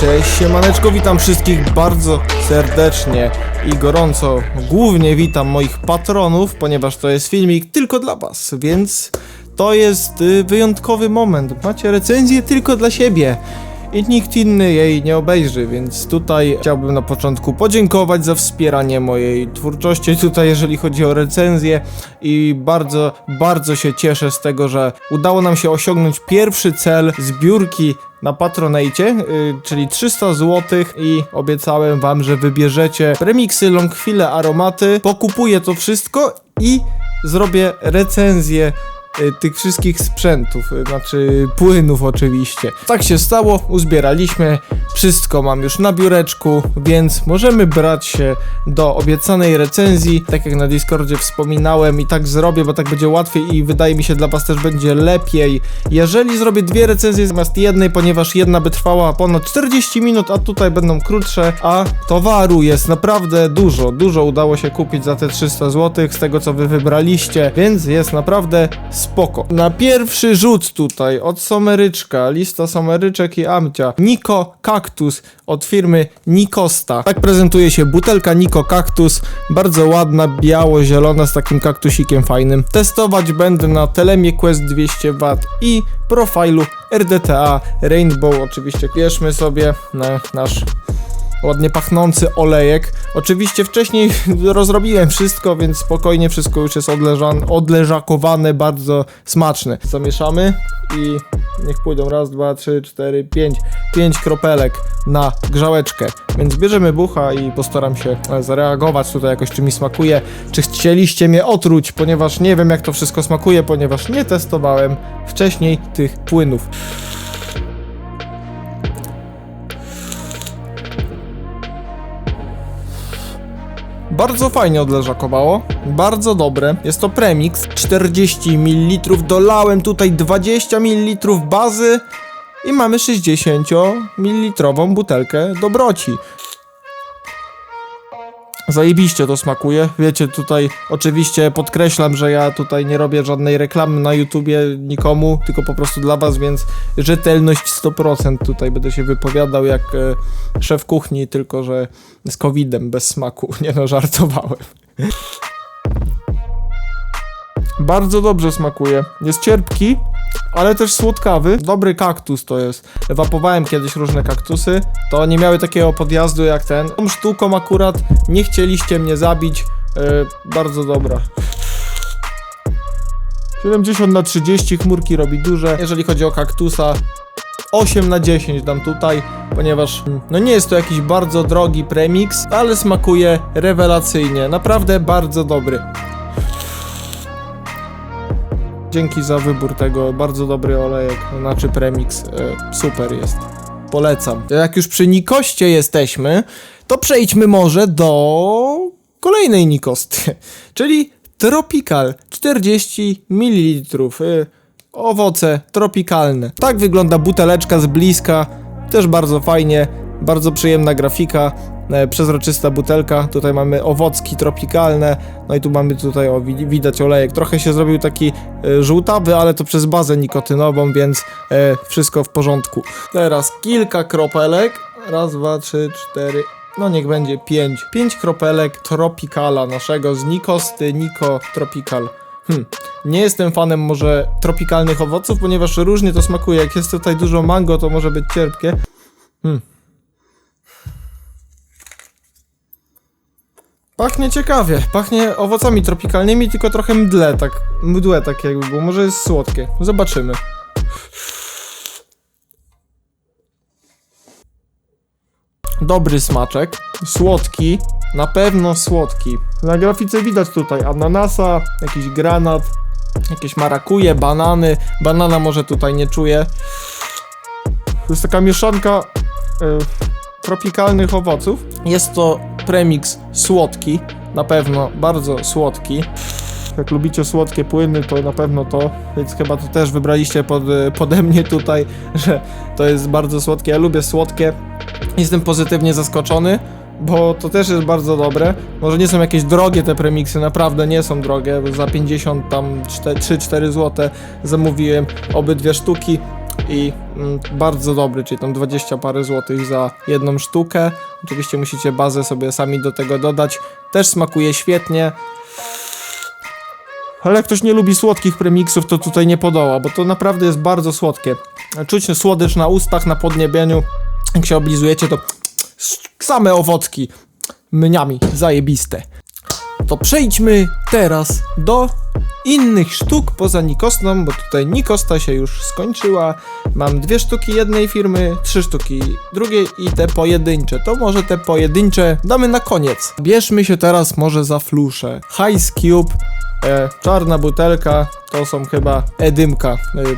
Cześć, siemaneczko, witam wszystkich bardzo serdecznie i gorąco. Głównie witam moich patronów, ponieważ to jest filmik tylko dla was, więc to jest y, wyjątkowy moment. Macie recenzję tylko dla siebie. I nikt inny jej nie obejrzy, więc tutaj chciałbym na początku podziękować za wspieranie mojej twórczości. Tutaj, jeżeli chodzi o recenzję i bardzo, bardzo się cieszę z tego, że udało nam się osiągnąć pierwszy cel zbiórki na Patronate, y, czyli 300 zł i obiecałem wam, że wybierzecie premiksy, longfile, aromaty, pokupuję to wszystko i zrobię recenzję tych wszystkich sprzętów, y, znaczy płynów oczywiście. Tak się stało, uzbieraliśmy, wszystko mam już na biureczku, więc możemy brać się do obiecanej recenzji. Tak jak na Discordzie wspominałem i tak zrobię, bo tak będzie łatwiej i wydaje mi się dla was też będzie lepiej. Jeżeli zrobię dwie recenzje zamiast jednej, ponieważ jedna by trwała ponad 40 minut, a tutaj będą krótsze, a towaru jest naprawdę dużo, dużo udało się kupić za te 300 zł z tego co wy wybraliście, więc jest naprawdę spoko. Na pierwszy rzut tutaj od Someryczka, lista Someryczek i Amcia. Niko Kaktus od firmy Nikosta. Tak prezentuje się butelka Niko Kaktus, bardzo ładna, biało-zielona z takim kaktusikiem fajnym. Testować będę na Telemie Quest 200W i profilu RDTA Rainbow. Oczywiście bierzmy sobie na nasz ładnie pachnący olejek. Oczywiście wcześniej rozrobiłem wszystko, więc spokojnie wszystko już jest odleżan, odleżakowane, bardzo smaczne. Zamieszamy i niech pójdą raz, dwa, trzy, cztery, pięć, pięć kropelek na grzałeczkę. Więc bierzemy bucha i postaram się e, zareagować tutaj jakoś czy mi smakuje. Czy chcieliście mnie otruć, ponieważ nie wiem jak to wszystko smakuje, ponieważ nie testowałem wcześniej tych płynów. Bardzo fajnie odleżakowało, bardzo dobre. Jest to premix, 40 ml, dolałem tutaj 20 ml bazy i mamy 60 ml butelkę dobroci. Zajebiście to smakuje. Wiecie, tutaj oczywiście podkreślam, że ja tutaj nie robię żadnej reklamy na YouTubie nikomu, tylko po prostu dla was, więc rzetelność 100%. Tutaj będę się wypowiadał jak e, szef kuchni, tylko że z covidem, bez smaku. Nie no, żartowałem. Bardzo dobrze smakuje. Jest cierpki, ale też słodkawy. Dobry kaktus to jest. Wapowałem kiedyś różne kaktusy. To nie miały takiego podjazdu jak ten. Tą sztuką akurat nie chcieliście mnie zabić. Yy, bardzo dobra. 70 na 30, chmurki robi duże. Jeżeli chodzi o kaktusa, 8 na 10 dam tutaj, ponieważ mm, no nie jest to jakiś bardzo drogi premix, ale smakuje rewelacyjnie. Naprawdę bardzo dobry. Dzięki za wybór tego, bardzo dobry olejek, znaczy premix, e, super jest. Polecam. Jak już przy Nikoście jesteśmy, to przejdźmy może do kolejnej Nikosty, czyli Tropical 40 ml. y, Owoce tropikalne. Tak wygląda buteleczka z bliska, też bardzo fajnie, bardzo przyjemna grafika, e, przezroczysta butelka. Tutaj mamy owocki tropikalne, no i tu mamy tutaj, o, wi- widać olejek. Trochę się zrobił taki e, żółtawy, ale to przez bazę nikotynową, więc e, wszystko w porządku. Teraz kilka kropelek. Raz, dwa, trzy, cztery. No niech będzie pięć. Pięć kropelek Tropicala naszego z Nikosty Niko Tropical. Hmm. Nie jestem fanem może tropikalnych owoców, ponieważ różnie to smakuje. Jak jest tutaj dużo mango, to może być cierpkie. Hmm. Pachnie ciekawie. Pachnie owocami tropikalnymi, tylko trochę mdle, tak. Mdłe tak jakby było. Może jest słodkie. Zobaczymy. Dobry smaczek. Słodki. Na pewno słodki. Na grafice widać tutaj ananasa, jakiś granat, jakieś marakuje, banany. Banana może tutaj nie czuję. To jest taka mieszanka e, tropikalnych owoców. Jest to premiks słodki, na pewno bardzo słodki. Jak lubicie słodkie płyny, to na pewno to, więc chyba to też wybraliście pod, pode mnie tutaj, że to jest bardzo słodkie. Ja lubię słodkie, Jestem pozytywnie zaskoczony, bo to też jest bardzo dobre. Może nie są jakieś drogie te premiksy, naprawdę nie są drogie, za 50 tam 3-4 zł zamówiłem obydwie sztuki i mm, bardzo dobry, czyli tam 20 parę złotych za jedną sztukę. Oczywiście musicie bazę sobie sami do tego dodać. Też smakuje świetnie. Ale jak ktoś nie lubi słodkich premiksów, to tutaj nie podoła, bo to naprawdę jest bardzo słodkie. Czuć słodycz na ustach, na podniebieniu. Jak się oblizujecie, to same owocki. Mniami, zajebiste. To przejdźmy teraz do innych sztuk poza Nikosną, bo tutaj Nikosta się już skończyła. Mam dwie sztuki jednej firmy, trzy sztuki drugiej i te pojedyncze. To może te pojedyncze damy na koniec. Bierzmy się teraz może za flusze. Ice Cube, e, czarna butelka, to są chyba edymka e,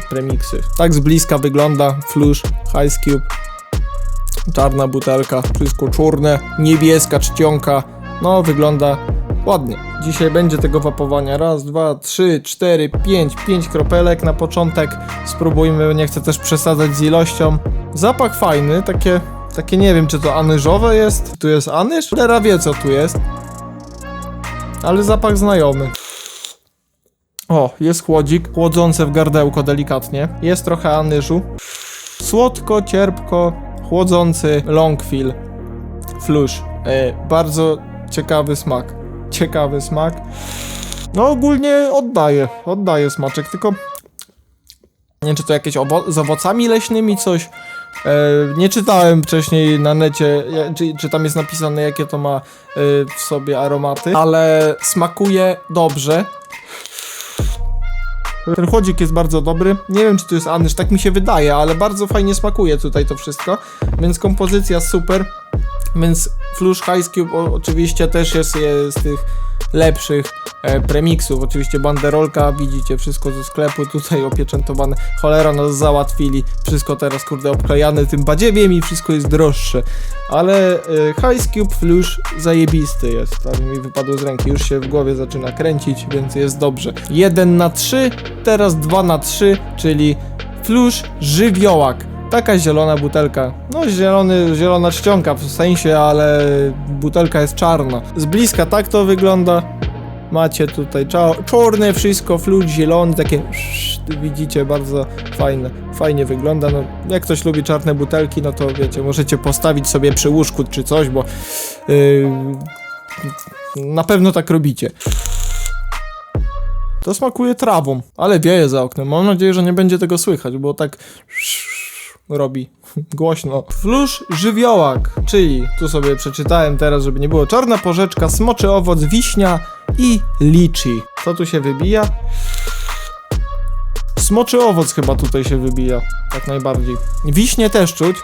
premiksy. Tak z bliska wygląda flusz Ice Cube. Czarna butelka, wszystko czarne, niebieska czcionka. No, wygląda ładnie. Dzisiaj będzie tego wapowania. Raz, dwa, trzy, cztery, pięć. Pięć kropelek na początek. Spróbujmy, nie chcę też przesadzać z ilością. Zapach fajny, takie, takie nie wiem, czy to anyżowe jest. Tu jest anyż? Lera wie, co tu jest. Ale zapach znajomy. O, jest chłodzik, chłodzące w gardełko delikatnie. Jest trochę anyżu. Słodko, cierpko, chłodzący longfill. Flush. E, bardzo ciekawy smak. Ciekawy smak. No ogólnie oddaje, oddaje smaczek, tylko nie wiem czy to jakieś owo- z owocami leśnymi coś. E, nie czytałem wcześniej na necie, ja- czy, czy tam jest napisane jakie to ma e, w sobie aromaty, ale smakuje dobrze. Ten chłodzik jest bardzo dobry. Nie wiem, czy to jest anyż, tak mi się wydaje, ale bardzo fajnie smakuje tutaj to wszystko. Więc kompozycja super. Więc Flush Ice Cube oczywiście też jest z tych lepszych e, premiksów. Oczywiście banderolka, widzicie, wszystko ze sklepu tutaj opieczętowane. Cholera nas załatwili. Wszystko teraz, kurde, obklejane tym badziewiem i wszystko jest droższe. Ale e, Ice Cube Flush zajebisty jest. Prawie mi wypadło z ręki. Już się w głowie zaczyna kręcić, więc jest dobrze. 1 na 3, teraz 2 na 3, czyli Flush żywiołak. Taka zielona butelka. No zielony, zielona czcionka w sensie, ale butelka jest czarna. Z bliska tak to wygląda. Macie tutaj cza- czarne wszystko, flut zielony, takie widzicie, bardzo fajne, fajnie wygląda. No, jak ktoś lubi czarne butelki, no to wiecie, możecie postawić sobie przy łóżku czy coś, bo yy, na pewno tak robicie. To smakuje trawą, ale wieje za oknem. Mam nadzieję, że nie będzie tego słychać, bo tak robi głośno. Flusz żywiołak, czyli tu sobie przeczytałem teraz, żeby nie było czarna porzeczka, smoczy owoc, wiśnia i liczy. Co tu się wybija? Smoczy owoc chyba tutaj się wybija, tak najbardziej. Wiśnie też czuć.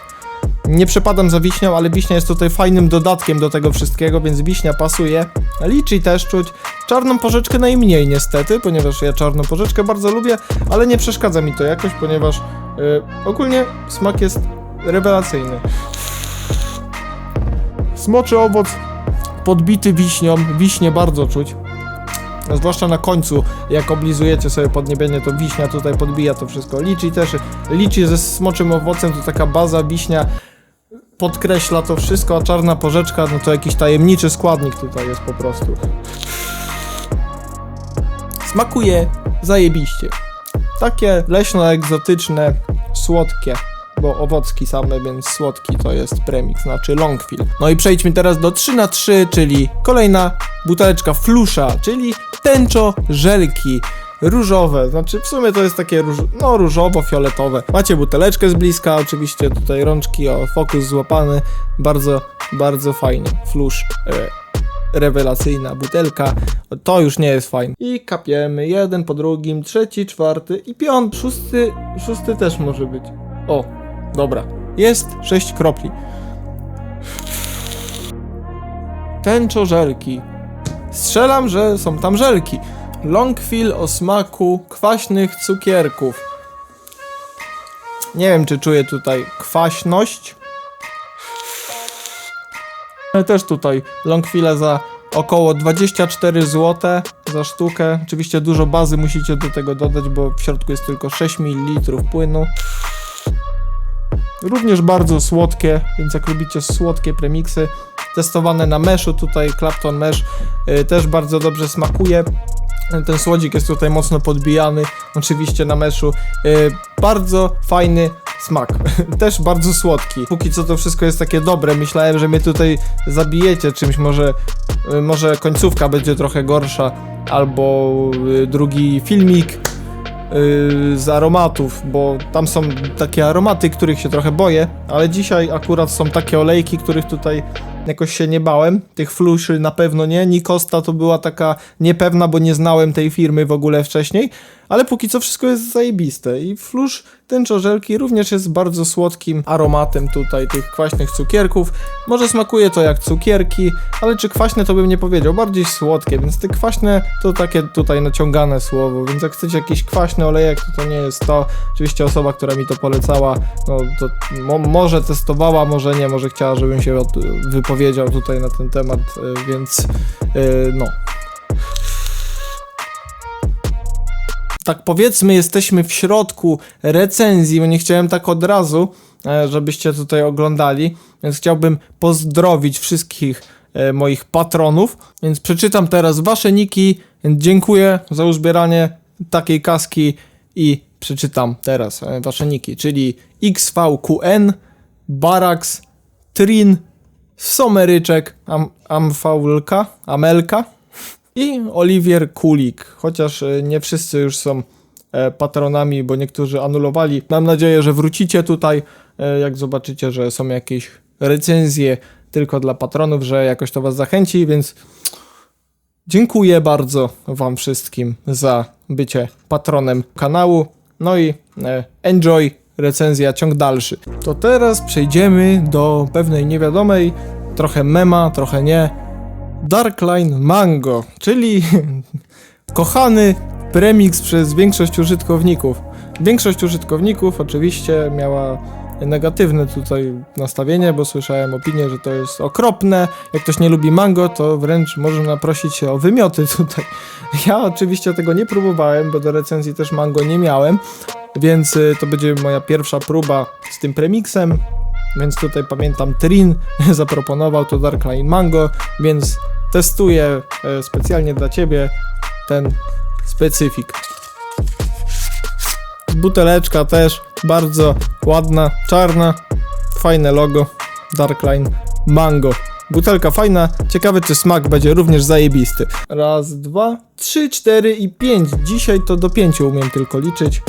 Nie przepadam za wiśnią, ale wiśnia jest tutaj fajnym dodatkiem do tego wszystkiego, więc wiśnia pasuje. Liczy też czuć. Czarną porzeczkę najmniej niestety, ponieważ ja czarną porzeczkę bardzo lubię, ale nie przeszkadza mi to jakoś, ponieważ yy, ogólnie smak jest rewelacyjny. Smoczy owoc podbity wiśnią, wiśnie bardzo czuć. Zwłaszcza na końcu, jak oblizujecie sobie podniebienie, to wiśnia tutaj podbija to wszystko. Liczy też, liczy ze smoczym owocem, to taka baza wiśnia podkreśla to wszystko, a czarna porzeczka, no to jakiś tajemniczy składnik tutaj jest po prostu. Smakuje zajebiście. Takie leśno-egzotyczne, słodkie, bo owocki same, więc słodki to jest premix, znaczy longfill. No i przejdźmy teraz do 3 na 3 czyli kolejna buteleczka flusza, czyli tęczo żelki różowe, znaczy w sumie to jest takie róż, no różowo-fioletowe. Macie buteleczkę z bliska, oczywiście tutaj rączki, o fokus złapany, bardzo, bardzo fajnie. Flusz, e, rewelacyjna butelka, to już nie jest fajne. I kapiemy jeden po drugim, trzeci, czwarty i piąty, szósty, szósty też może być. O, dobra, jest sześć kropli. Tęczo żelki. Strzelam, że są tam żelki. Longfill o smaku kwaśnych cukierków. Nie wiem, czy czuję tutaj kwaśność. Ale też tutaj longfile za około 24 zł za sztukę. Oczywiście dużo bazy musicie do tego dodać, bo w środku jest tylko 6 ml płynu. również bardzo słodkie, więc jak lubicie słodkie premiksy, testowane na meszu, tutaj Clapton Mesh y, też bardzo dobrze smakuje. Ten słodzik jest tutaj mocno podbijany, oczywiście na meszu. Y, bardzo fajny smak, też bardzo słodki. Póki co to wszystko jest takie dobre, myślałem, że mnie tutaj zabijecie czymś, może, y, może końcówka będzie trochę gorsza, albo drugi filmik z aromatów, bo tam są takie aromaty, których się trochę boję, ale dzisiaj akurat są takie olejki, których tutaj jakoś się nie bałem. Tych fluszy na pewno nie. Nikosta to była taka niepewna, bo nie znałem tej firmy w ogóle wcześniej, ale póki co wszystko jest zajebiste i flusz tęczorzelki również jest bardzo słodkim aromatem tutaj tych kwaśnych cukierków. Może smakuje to jak cukierki, ale czy kwaśne to bym nie powiedział, bardziej słodkie, więc te kwaśne to takie tutaj naciągane słowo, więc jak chcecie jakiś kwaśny olejek, to to nie jest to. Oczywiście osoba, która mi to polecała, no to mo może testowała, może nie, może chciała, żebym się wypowiedział tutaj na ten temat, y, więc y, no. Tak powiedzmy, jesteśmy w środku recenzji, bo nie chciałem tak od razu, e, żebyście tutaj oglądali, więc chciałbym pozdrowić wszystkich e, moich patronów, więc przeczytam teraz wasze niki, dziękuję za uzbieranie takiej kaski i przeczytam teraz e, wasze niki, czyli XVQN, Barax, Trin, Someryczek, Am Amfaulka, Amelka, i Oliwier Kulik, chociaż e, nie wszyscy już są e, patronami, bo niektórzy anulowali. Mam nadzieję, że wrócicie tutaj, e, jak zobaczycie, że są jakieś recenzje tylko dla patronów, że jakoś to was zachęci, więc dziękuję bardzo wam wszystkim za bycie patronem kanału. No i enjoy recenzja, ciąg dalszy. To teraz przejdziemy do pewnej niewiadomej, trochę mema, trochę nie, Darkline Mango, czyli kochany premix przez większość użytkowników. Większość użytkowników oczywiście miała negatywne tutaj nastawienie, bo słyszałem opinię, że to jest okropne. Jak ktoś nie lubi mango, to wręcz może naprosić się o wymioty tutaj. Ja oczywiście tego nie próbowałem, bo do recenzji też mango nie miałem, więc y, to będzie moja pierwsza próba z tym premixem. Więc tutaj pamiętam Trin zaproponował to Darkline Mango, więc testuję e, specjalnie dla ciebie ten specyfik. Buteleczka też bardzo ładna, czarna, fajne logo Darkline Mango. Butelka fajna, ciekawe czy smak będzie również zajebisty. Raz, dwa, trzy, cztery i pięć. Dzisiaj to do pięciu umiem tylko liczyć.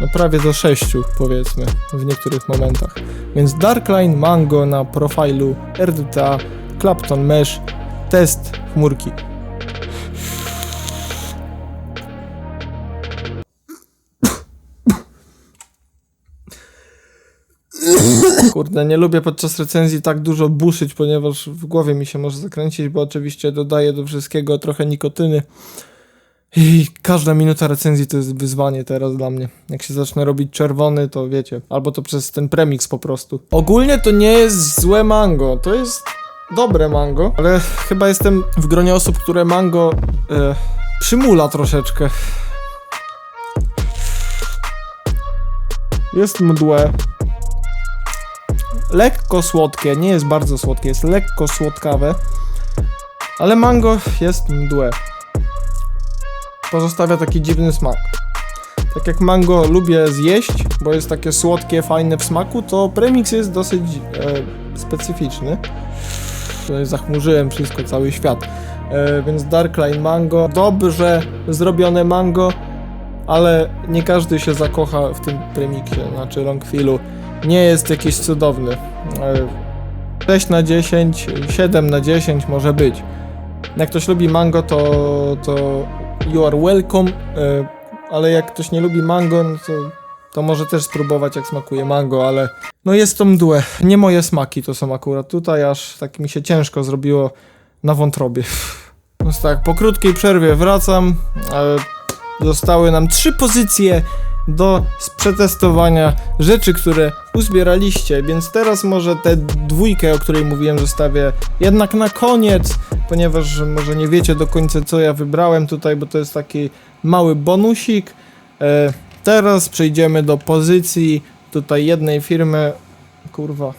No prawie do sześciu powiedzmy w niektórych momentach. Więc Darkline Mango na profilu RDTA Clapton Mesh test chmurki. Kurde, nie lubię podczas recenzji tak dużo buszyć, ponieważ w głowie mi się może zakręcić, bo oczywiście dodaję do wszystkiego trochę nikotyny. I każda minuta recenzji to jest wyzwanie teraz dla mnie. Jak się zacznę robić czerwony, to wiecie, albo to przez ten premix po prostu. Ogólnie to nie jest złe mango, to jest dobre mango, ale chyba jestem w gronie osób, które mango e, przymula troszeczkę. Jest mdłe. Lekko słodkie, nie jest bardzo słodkie, jest lekko słodkawe. Ale mango jest mdłe. Pozostawia taki dziwny smak. Tak jak mango lubię zjeść, bo jest takie słodkie, fajne w smaku, to premix jest dosyć e, specyficzny. Zachmurzyłem wszystko, cały świat. E, więc Darkline Mango, dobrze zrobione mango, ale nie każdy się zakocha w tym premiksie, znaczy Longfillu. Nie jest jakiś cudowny. E, 6 na 10, 7 na 10 może być. Jak ktoś lubi mango, to, to you are welcome, e, ale jak ktoś nie lubi mango, no to, to może też spróbować jak smakuje mango, ale no jest to mdłe. Nie moje smaki to są akurat tutaj, aż tak mi się ciężko zrobiło na wątrobie. No tak, po krótkiej przerwie wracam. E, zostały nam trzy pozycje do przetestowania rzeczy, które uzbieraliście, więc teraz może tę dwójkę, o której mówiłem, zostawię jednak na koniec, ponieważ może nie wiecie do końca, co ja wybrałem tutaj, bo to jest taki mały bonusik. Teraz przejdziemy do pozycji tutaj jednej firmy, kurwa.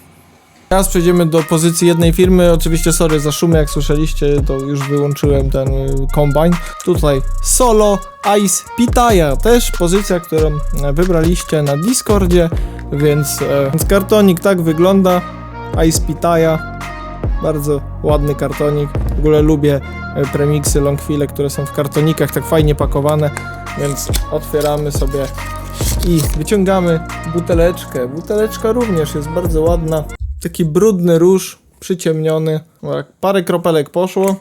Teraz przejdziemy do pozycji jednej firmy. Oczywiście sorry za szumy, jak słyszeliście, to już wyłączyłem ten kombine. Tutaj Solo Ice Pitaya, też pozycja, którą wybraliście na Discordzie, więc, e, więc kartonik tak wygląda. Ice Pitaya, bardzo ładny kartonik. W ogóle lubię e, premixy, longfile, które są w kartonikach tak fajnie pakowane, więc otwieramy sobie i wyciągamy buteleczkę. Buteleczka również jest bardzo ładna. Taki brudny róż, przyciemniony. Parę kropelek poszło.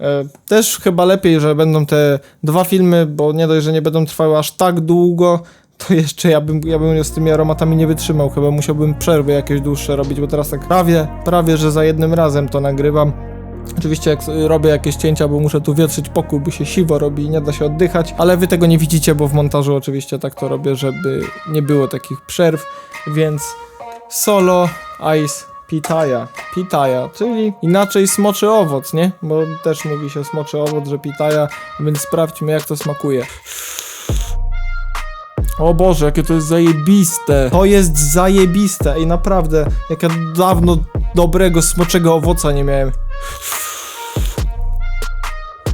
E, Też chyba lepiej, że będą te dwa filmy, bo nie dość, że nie będą trwały aż tak długo, to jeszcze ja bym, ja bym z tymi aromatami nie wytrzymał. Chyba musiałbym przerwy jakieś dłuższe robić, bo teraz tak prawie, prawie, że za jednym razem to nagrywam. Oczywiście jak y, robię jakieś cięcia, bo muszę tu wietrzyć pokój, bo się siwo robi i nie da się oddychać, ale wy tego nie widzicie, bo w montażu oczywiście tak to robię, żeby nie było takich przerw, więc solo ice pitaya, pitaya, czyli inaczej smoczy owoc, nie? Bo też mówi się smoczy owoc, że pitaya, więc sprawdźmy jak to smakuje. O Boże, jakie to jest zajebiste. To jest zajebiste i naprawdę, jak ja dawno dobrego smoczego owoca nie miałem.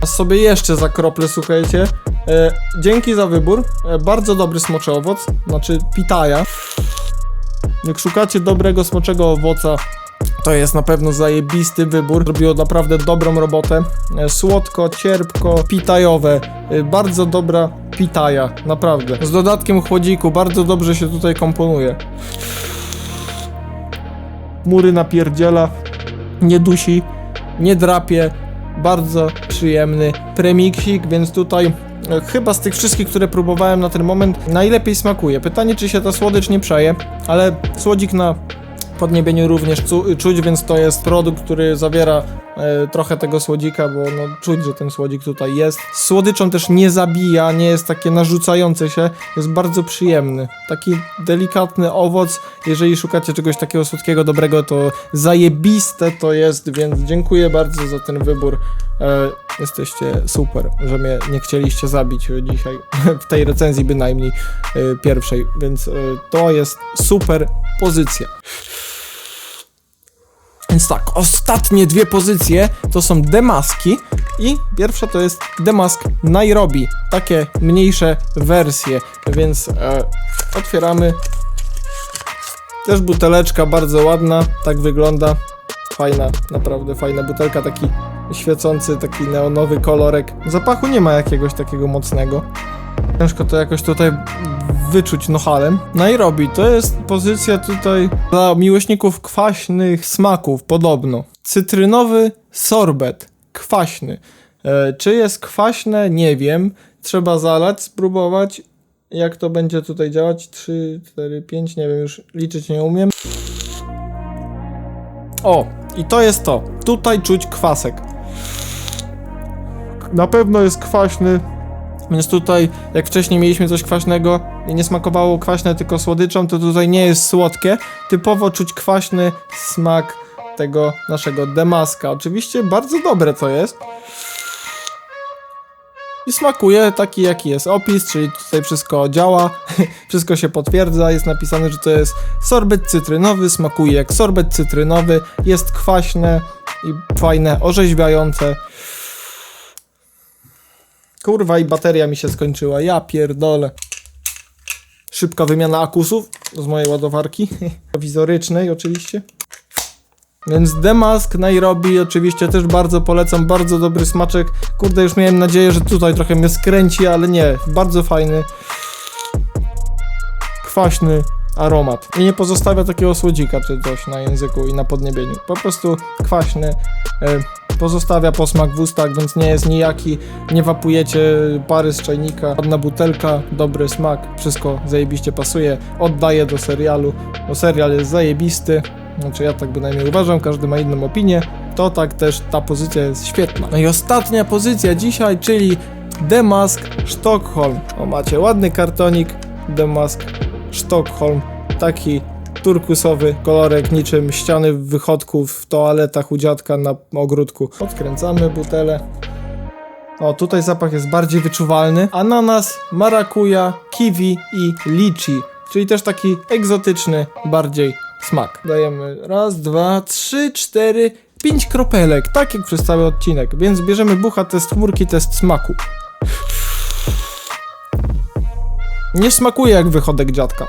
A sobie jeszcze za krople, słuchajcie. E, dzięki za wybór. E, bardzo dobry smoczy owoc, znaczy pitaja. Jak szukacie dobrego smoczego owoca, to jest na pewno zajebisty wybór. Zrobiło naprawdę dobrą robotę. E, Słodko, cierpko, pitajowe. E, Bardzo dobra pitaja, naprawdę. Z dodatkiem chłodziku, bardzo dobrze się tutaj komponuje. Mury napierdziela, nie dusi, nie drapie. Bardzo przyjemny premiksik, więc tutaj e, chyba z tych wszystkich, które próbowałem na ten moment, najlepiej smakuje. Pytanie, czy się ta słodycz nie przeje, ale słodzik na podniebieniu również czuć, więc to jest produkt, który zawiera e, trochę tego słodzika, bo no, czuć, że ten słodzik tutaj jest. Słodyczą też nie zabija, nie jest takie narzucające się, jest bardzo przyjemny. Taki delikatny owoc, jeżeli szukacie czegoś takiego słodkiego, dobrego, to zajebiste to jest, więc dziękuję bardzo za ten wybór. E, jesteście super, że mnie nie chcieliście zabić dzisiaj, w tej recenzji bynajmniej e, pierwszej, więc to jest super pozycja. Więc tak, ostatnie dwie pozycje to są demaski i pierwsza to jest demask Nairobi, takie mniejsze wersje, więc e, otwieramy. Też buteleczka bardzo ładna, tak wygląda. Fajna, naprawdę fajna butelka, taki świecący, taki neonowy kolorek. Zapachu nie ma jakiegoś takiego mocnego. Ciężko to jakoś tutaj wyczuć nohalem. Nairobi to jest pozycja tutaj dla miłośników kwaśnych smaków, podobno. Cytrynowy sorbet, kwaśny. E, czy jest kwaśne? Nie wiem. Trzeba zalać, spróbować. Jak to będzie tutaj działać? 3, 4, 5, nie wiem, już liczyć nie umiem. O, i to jest to. Tutaj czuć kwasek. Na pewno jest kwaśny, więc tutaj, jak wcześniej mieliśmy coś kwaśnego i nie smakowało kwaśne tylko słodyczą, to tutaj nie jest słodkie. Typowo czuć kwaśny smak tego naszego demaska. Oczywiście bardzo dobre to jest. I smakuje taki jaki jest opis, czyli tutaj wszystko działa, wszystko się potwierdza, jest napisane, że to jest sorbet cytrynowy, smakuje jak sorbet cytrynowy, jest kwaśne i fajne, orzeźwiające. Kurwa i bateria mi się skończyła, ja pierdolę. Szybka wymiana akusów z mojej ładowarki, prowizorycznej oczywiście. Więc Demask Nairobi oczywiście też bardzo polecam, bardzo dobry smaczek. Kurde, już miałem nadzieję, że tutaj trochę mnie skręci, ale nie, bardzo fajny. Kwaśny aromat. I nie pozostawia takiego słodzika czy coś na języku i na podniebieniu. Po prostu kwaśny. E, pozostawia posmak w ustach, więc nie jest nijaki. Nie wapujecie pary z czajnika. Ładna butelka, dobry smak, wszystko zajebiście pasuje. Oddaję do serialu, bo serial jest zajebisty. Znaczy ja tak bynajmniej uważam, każdy ma inną opinię. To tak też ta pozycja jest świetna. No i ostatnia pozycja dzisiaj, czyli Demask Sztokholm. O macie ładny kartonik Demask Sztokholm. Taki turkusowy kolorek niczym ściany wychodków w toaletach u dziadka na ogródku. Odkręcamy butelę. O, tutaj zapach jest bardziej wyczuwalny. Ananas, marakuja, kiwi i lichi. Czyli też taki egzotyczny bardziej smak. Dajemy raz, dwa, trzy, cztery, pięć kropelek, tak jak przez cały odcinek. Więc bierzemy bucha, test chmurki, test smaku. Nie smakuje jak wychodek dziadka.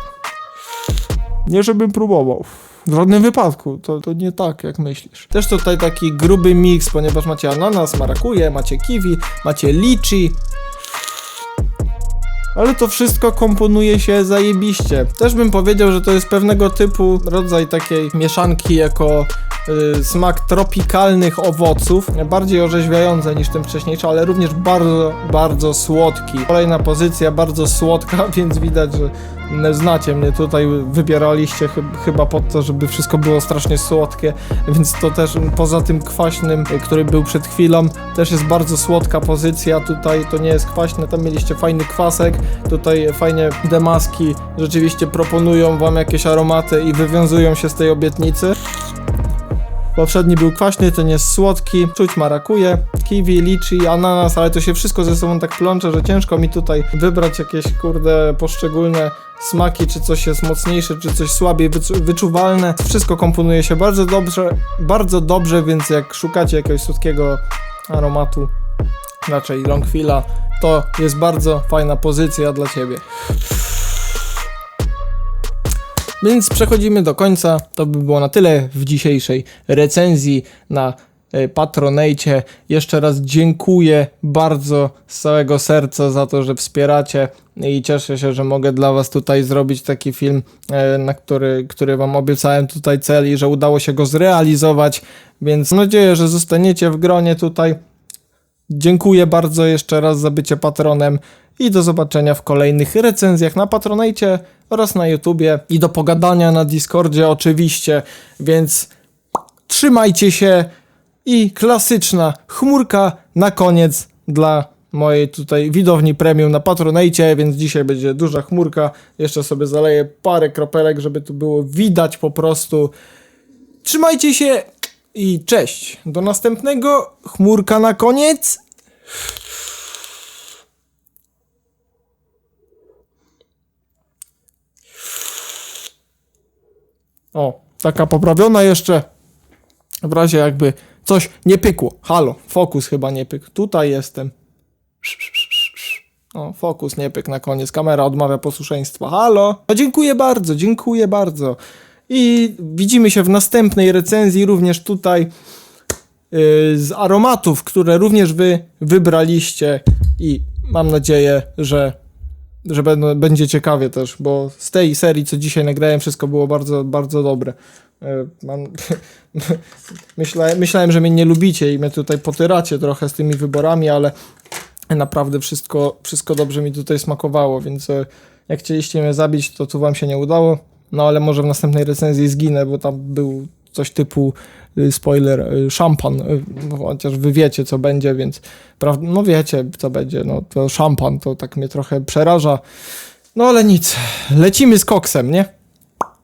Nie żebym próbował. W żadnym wypadku, to, to nie tak jak myślisz. Też tutaj taki gruby miks, ponieważ macie ananas, marakuje, macie kiwi, macie lichi. Ale to wszystko komponuje się zajebiście. Też bym powiedział, że to jest pewnego typu rodzaj takiej mieszanki jako y, smak tropikalnych owoców. Bardziej orzeźwiające niż ten wcześniejszy, ale również bardzo, bardzo słodki. Kolejna pozycja, bardzo słodka, więc widać, że znacie mnie tutaj, wybieraliście chyb- chyba pod to, żeby wszystko było strasznie słodkie, więc to też poza tym kwaśnym, który był przed chwilą, też jest bardzo słodka pozycja. Tutaj to nie jest kwaśne, tam mieliście fajny kwasek, tutaj fajnie demaski rzeczywiście proponują wam jakieś aromaty i wywiązują się z tej obietnicy. Poprzedni był kwaśny, ten jest słodki, czuć marakuje, kiwi, lichi, ananas, ale to się wszystko ze sobą tak plącze, że ciężko mi tutaj wybrać jakieś kurde poszczególne smaki, czy coś jest mocniejsze, czy coś słabiej wyczu- wyczuwalne. Wszystko komponuje się bardzo dobrze, bardzo dobrze, więc jak szukacie jakiegoś słodkiego aromatu, raczej Longfila, to jest bardzo fajna pozycja dla ciebie. Więc przechodzimy do końca. To by było na tyle w dzisiejszej recenzji na e, Patronate. Jeszcze raz dziękuję bardzo z całego serca za to, że wspieracie i cieszę się, że mogę dla Was tutaj zrobić taki film, e, na który, który Wam obiecałem tutaj cel i że udało się go zrealizować. Więc mam nadzieję, że zostaniecie w gronie tutaj. Dziękuję bardzo jeszcze raz za bycie patronem i do zobaczenia w kolejnych recenzjach na Patronajcie oraz na YouTubie i do pogadania na Discordzie oczywiście, więc trzymajcie się i klasyczna chmurka na koniec dla mojej tutaj widowni premium na Patronajcie, więc dzisiaj będzie duża chmurka, jeszcze sobie zaleję parę kropelek, żeby tu było widać po prostu. Trzymajcie się i cześć. Do następnego. Chmurka na koniec. O, taka poprawiona jeszcze. W razie jakby coś nie pykło. Halo, fokus chyba nie pykł. Tutaj jestem. O, fokus nie pykł na koniec. Kamera odmawia posłuszeństwa. Halo. No dziękuję bardzo, dziękuję bardzo. I widzimy się w następnej recenzji również tutaj yy, z aromatów, które również wy wybraliście i mam nadzieję, że że będą, będzie ciekawie też, bo z tej serii, co dzisiaj nagrałem, wszystko było bardzo, bardzo dobre. E, Mam, myślałem, myślałem, że mnie nie lubicie i mnie tutaj potyracie trochę z tymi wyborami, ale naprawdę wszystko, wszystko dobrze mi tutaj smakowało, więc e, jak chcieliście mnie zabić, to tu wam się nie udało. No ale może w następnej recenzji zginę, bo tam był coś typu y, spoiler, y, szampan, y, chociaż wy wiecie co będzie, więc no wiecie co będzie, no to szampan to tak mnie trochę przeraża. No ale nic, lecimy z koksem, nie?